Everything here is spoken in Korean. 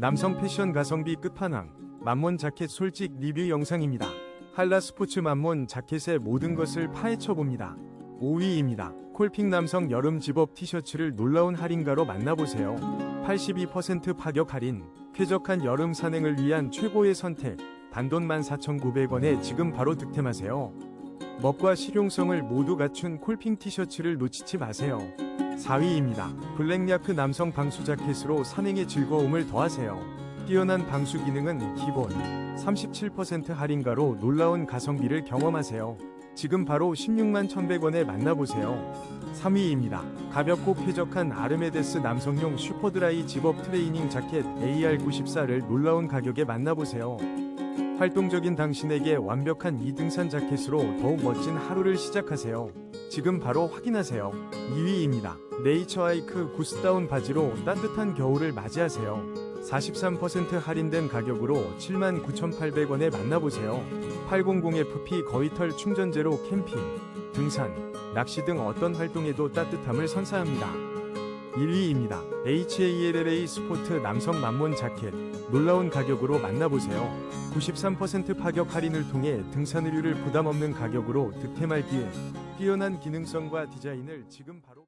남성 패션 가성비 끝판왕 만몬 자켓 솔직 리뷰 영상입니다. 한라 스포츠 만몬 자켓의 모든 것을 파헤쳐 봅니다. 5위입니다. 콜핑 남성 여름 집업 티셔츠를 놀라운 할인가로 만나보세요. 82% 파격 할인, 쾌적한 여름 산행을 위한 최고의 선택, 단돈 14,900원에 지금 바로 득템하세요. 멋과 실용성을 모두 갖춘 콜핑 티셔츠를 놓치지 마세요. 4위입니다. 블랙야크 남성 방수 자켓으로 산행의 즐거움을 더하세요. 뛰어난 방수 기능은 기본 37% 할인가로 놀라운 가성비를 경험하세요. 지금 바로 16만 1,100원에 만나보세요. 3위입니다. 가볍고 쾌적한 아르메데스 남성용 슈퍼드라이 집업 트레이닝 자켓 AR94를 놀라운 가격에 만나보세요. 활동적인 당신에게 완벽한 이등산 자켓으로 더욱 멋진 하루를 시작하세요. 지금 바로 확인하세요. 2위입니다. 네이처 아이크 구스다운 바지로 따뜻한 겨울을 맞이하세요. 43% 할인된 가격으로 79,800원에 만나보세요. 800FP 거위털 충전제로 캠핑, 등산, 낚시 등 어떤 활동에도 따뜻함을 선사합니다. 1위입니다. HALLA 스포트 남성 만몬 자켓 놀라운 가격으로 만나보세요. 93% 파격 할인을 통해 등산 의류를 부담 없는 가격으로 득템할 기회. 뛰어난 기능성과 디자인을 지금 바로